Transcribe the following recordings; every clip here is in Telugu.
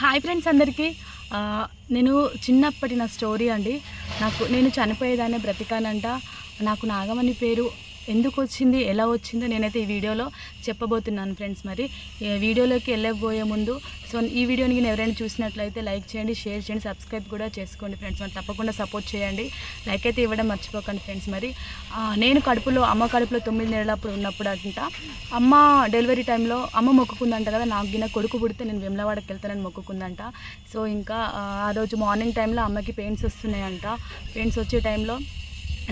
హాయ్ ఫ్రెండ్స్ అందరికీ. నేను చిన్నప్పటి నా స్టోరీ అండి. నాకు నేను చనిపోయేదాన్ని బ్రతికానంట. నాకు నాగమణి పేరు ఎందుకు వచ్చింది ఎలా వచ్చిందో నేనైతే ఈ వీడియోలో చెప్పబోతున్నాను ఫ్రెండ్స్ మరి. వీడియోలోకి వెళ్ళబోయే ముందు సో ఈ వీడియోని నేను ఎవరైనా చూసినట్లయితే లైక్ చేయండి షేర్ చేయండి సబ్స్క్రైబ్ కూడా చేసుకోండి ఫ్రెండ్స్. మరి తప్పకుండా సపోర్ట్ చేయండి. లైక్ అయితే ఇవ్వడం మర్చిపోకండి ఫ్రెండ్స్ మరి. నేను కడుపులో అమ్మ కడుపులో తొమ్మిది నెలలప్పుడు ఉన్నప్పుడు అంట అమ్మ డెలివరీ టైంలో అమ్మ మొక్కుకుందంట కదా నాకు గిన కొడుకు పుడితే నేను వెమ్లవాడకి వెళ్తానని మొక్కుకుందంట. సో ఇంకా ఆ, ఆ రోజు మార్నింగ్ టైంలో అమ్మకి పెయిన్స్ వస్తున్నాయంట. పెయిన్స్ వచ్చే టైంలో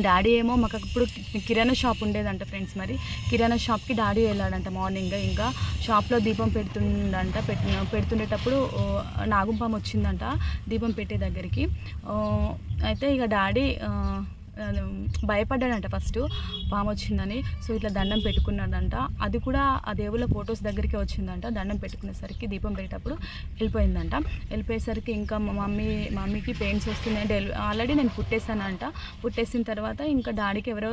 డాడీ ఏమో మాకు ఇప్పుడు కిరాణా షాప్ ఉండేదంట ఫ్రెండ్స్ మరి. కిరాణా షాప్కి డాడీ వెళ్ళాడంట మార్నింగ్ ఇంకా. షాప్లో దీపం పెడుతుండంట పెట్టి పెడుతుండేటప్పుడు నాగుంపం వచ్చిందంట దీపం పెట్టే దగ్గరికి. అయితే ఇక డాడీ భయపడ్డాడంట ఫస్ట్. పాము వచ్చిందని. సో ఇట్లా దండం పెట్టుకున్నాడంట. అది కూడా ఆ దేవుళ్ళ ఫొటోస్ దగ్గరికి వచ్చిందంట. దండం పెట్టుకునేసరికి దీపం పెట్టేటప్పుడు వెళ్ళిపోయిందంట. వెళ్ళిపోయేసరికి ఇంకా మా మమ్మీ మమ్మీకి పెయిన్స్ వస్తున్నాయి. ఆల్రెడీ నేను పుట్టేసానంట పుట్టేసిన తర్వాత ఇంకా డాడీకి ఎవరో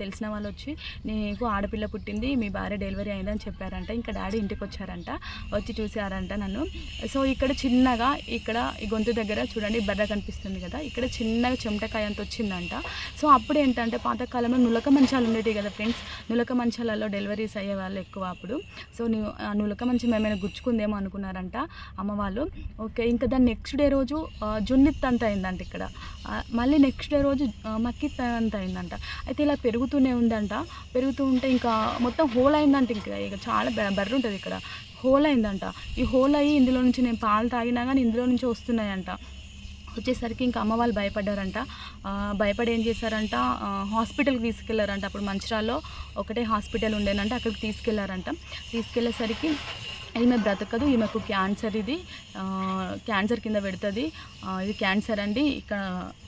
తెలిసిన వాళ్ళు వచ్చి నీకు ఆడపిల్ల పుట్టింది మీ భార్య డెలివరీ అయిందని చెప్పారంట. ఇంకా డాడీ ఇంటికి వచ్చారంట. వచ్చి చూసారంట నన్ను. సో ఇక్కడ చిన్నగా ఇక్కడ ఈ గొంతు దగ్గర చూడండి బెర్ర కనిపిస్తుంది కదా. ఇక్కడ చిన్నగా చెమటకాయ అంత వచ్చిందంట. సో అప్పుడు ఏంటంటే పాతకాలంలో నులక మంచాలు ఉండేవి కదా ఫ్రెండ్స్. నులక మంచాలలో డెలివరీస్ అయ్యే వాళ్ళు ఎక్కువ అప్పుడు. సో నువ్వు ఆ నులక మంచం ఏమైనా గుచ్చుకుందేమో అనుకున్నారంట అమ్మవాళ్ళు ఓకే ఇంకా దాని నెక్స్ట్ డే రోజు జున్నిత్ అంత అయిందంట ఇక్కడ. మళ్ళీ నెక్స్ట్ డే రోజు మక్కిత్ అంత అయిందంట. అయితే ఇలా పెరుగుతూనే ఉందంట. పెరుగుతూ ఉంటే ఇంకా మొత్తం హోల్ అయిందంట ఇంకా. ఇక చాలా బె- ఉంటుంది ఇక్కడ. హోల్ అయిందంట. ఈ హోల్ అయ్యి ఇందులో నుంచి నేను పాలు తాగినా కానీ ఇందులో నుంచి వస్తున్నాయంట. వచ్చేసరికి ఇంకా అమ్మ వాళ్ళు భయపడ్డారంట. భయపడి ఏం చేశారంట? హాస్పిటల్కి తీసుకెళ్ళారంట. అప్పుడు మంచిరాల్లో ఒకటే హాస్పిటల్ ఉండేనంటే. అక్కడికి తీసుకెళ్ళారంట. తీసుకెళ్ళేసరికి ఈమె బ్రతకదు ఈమెకు క్యాన్సర్ ఇది. క్యాన్సర్ కింద పెడుతుంది. ఇది క్యాన్సర్ అండి. ఇక్కడ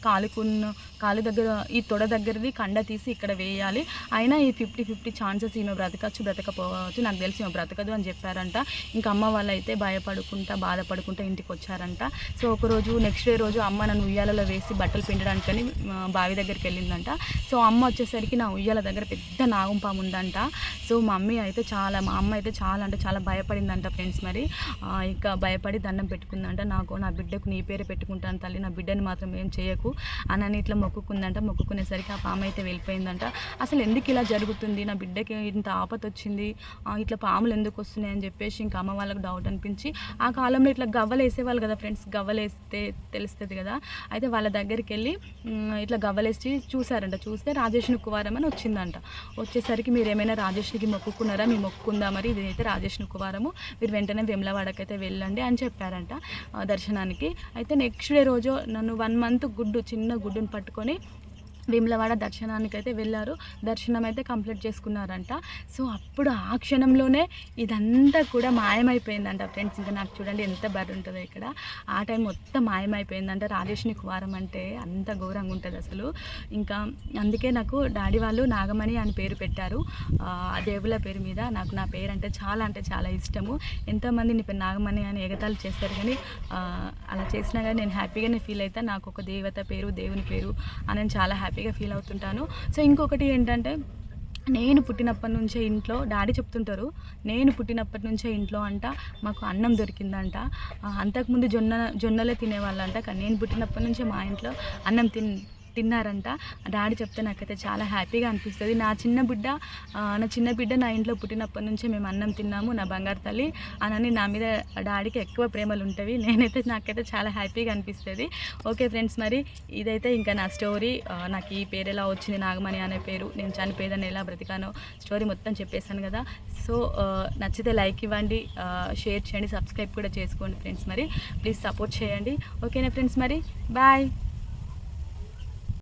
కాలుకున్న కాలు దగ్గర ఈ తొడ దగ్గరది కండ తీసి ఇక్కడ వేయాలి. అయినా ఈ ఫిఫ్టీ ఫిఫ్టీ ఛాన్సెస్ ఈమె బ్రతకచ్చు బ్రతకపోవచ్చు. నాకు తెలిసి ఈమె బ్రతకదు అని చెప్పారంట. ఇంకా అమ్మ వాళ్ళు అయితే భయపడుకుంటా బాధపడుకుంటా ఇంటికి వచ్చారంట సో ఒకరోజు నెక్స్ట్ డే రోజు అమ్మ నన్ను ఉయ్యాలలో వేసి బట్టలు పిండడానికని బావి దగ్గరికి వెళ్ళిందంట. సో అమ్మ వచ్చేసరికి నా ఉయ్యాల దగ్గర పెద్ద నాగంపాము ఉందంట. సో మా మమ్మీ అయితే చాలా మా అమ్మ అయితే చాలా అంటే చాలా భయపడిందంట ఫ్రెండ్స్ మరి. ఇంకా భయపడి దండం పెట్టుకుందంట. నాకు నా బిడ్డకు నీ పేరే పెట్టుకుంటాను తల్లి నా బిడ్డని మాత్రం ఏం చేయకు. అని ఇట్లా మొక్కుకుందంట. మొక్కుకునేసరికి ఆ పాము అయితే వెళ్ళిపోయిందంట. అసలు ఎందుకు ఇలా జరుగుతుంది? నా బిడ్డకి ఇంత ఆపత్ వచ్చింది. ఇట్లా పాములు ఎందుకు వస్తున్నాయి అని చెప్పేసి ఇంకా అమ్మ వాళ్ళకు డౌట్ అనిపించి ఆ కాలంలో ఇట్లా గవ్వలు వేసేవాళ్ళు కదా ఫ్రెండ్స్ గవ్వలు వేస్తే తెలుస్తుంది కదా. అయితే వాళ్ళ దగ్గరికి వెళ్ళి ఇట్లా గవ్వలేసి చూసారంట. చూస్తే రాజేష్ని కువారం అని వచ్చిందంట. వచ్చేసరికి మీరు ఏమైనా రాజేష్నికి మొక్కుకున్నారా? మీ మొక్కుకుందా మరి? ఇది అయితే రాజేష్ని కువారము మీరు వెంటనే వెమ్లవాడకైతే వెళ్ళండి అని చెప్పారంట దర్శనానికి. అయితే నెక్స్ట్ డే రోజు నన్ను వన్ మంత్ గుడ్డు చిన్న గుడ్డుని పట్టుకొని వేములవాడ దర్శనానికి అయితే వెళ్ళారు. దర్శనం అయితే కంప్లీట్ చేసుకున్నారంట. సో అప్పుడు ఆ క్షణంలోనే ఇదంతా కూడా మాయమైపోయిందంట ఫ్రెండ్స్. ఇంకా నాకు చూడండి ఎంత బర్ర ఉంటుందో ఇక్కడ. ఆ టైం మొత్తం మాయమైపోయిందంట. రాజేష్ని కువారం అంటే అంత ఘోరంగా ఉంటుంది అసలు. ఇంకా అందుకే నాకు డాడీ వాళ్ళు నాగమణి అని పేరు పెట్టారు. ఆ దేవుల పేరు మీద నాకు నా పేరు అంటే చాలా అంటే చాలా ఇష్టము. ఎంతోమంది నీ పేరు నాగమణి అని ఎగతాలు చేస్తారు కానీ అలా చేసినా కానీ నేను హ్యాపీగానే ఫీల్ అవుతాను నాకు ఒక దేవత పేరు దేవుని పేరు అని చాలా హ్యాపీ హ్యాపీగా ఫీల్ అవుతుంటాను. సో ఇంకొకటి ఏంటంటే నేను పుట్టినప్పటి నుంచే ఇంట్లో డాడీ చెప్తుంటారు నేను పుట్టినప్పటి నుంచే ఇంట్లో అంట మాకు అన్నం దొరికిందంట. అంతకుముందు జొన్న జొన్నలే తినేవాళ్ళంట కానీ నేను పుట్టినప్పటి నుంచే మా ఇంట్లో అన్నం తిన్ తిన్నారంట. డాడీ చెప్తే నాకైతే చాలా హ్యాపీగా అనిపిస్తుంది. నా చిన్న బిడ్డ నా చిన్న బిడ్డ నా ఇంట్లో పుట్టినప్పటి నుంచే మేము అన్నం తిన్నాము నా బంగారు తల్లి. అని నా మీద డాడీకి ఎక్కువ ప్రేమలు ఉంటాయి నేనైతే నాకైతే చాలా హ్యాపీగా అనిపిస్తుంది. ఓకే ఫ్రెండ్స్ మరి ఇదైతే ఇంకా నా స్టోరీ. నాకు ఈ పేరు ఎలా వచ్చింది నాగమణి అనే పేరు. నేను చనిపోయేదని ఎలా బ్రతికానో స్టోరీ మొత్తం చెప్పేశాను కదా. సో నచ్చితే లైక్ ఇవ్వండి. షేర్ చేయండి. సబ్స్క్రైబ్ కూడా చేసుకోండి ఫ్రెండ్స్ మరి. ప్లీజ్ సపోర్ట్ చేయండి. ఓకేనా ఫ్రెండ్స్ మరి. బాయ్.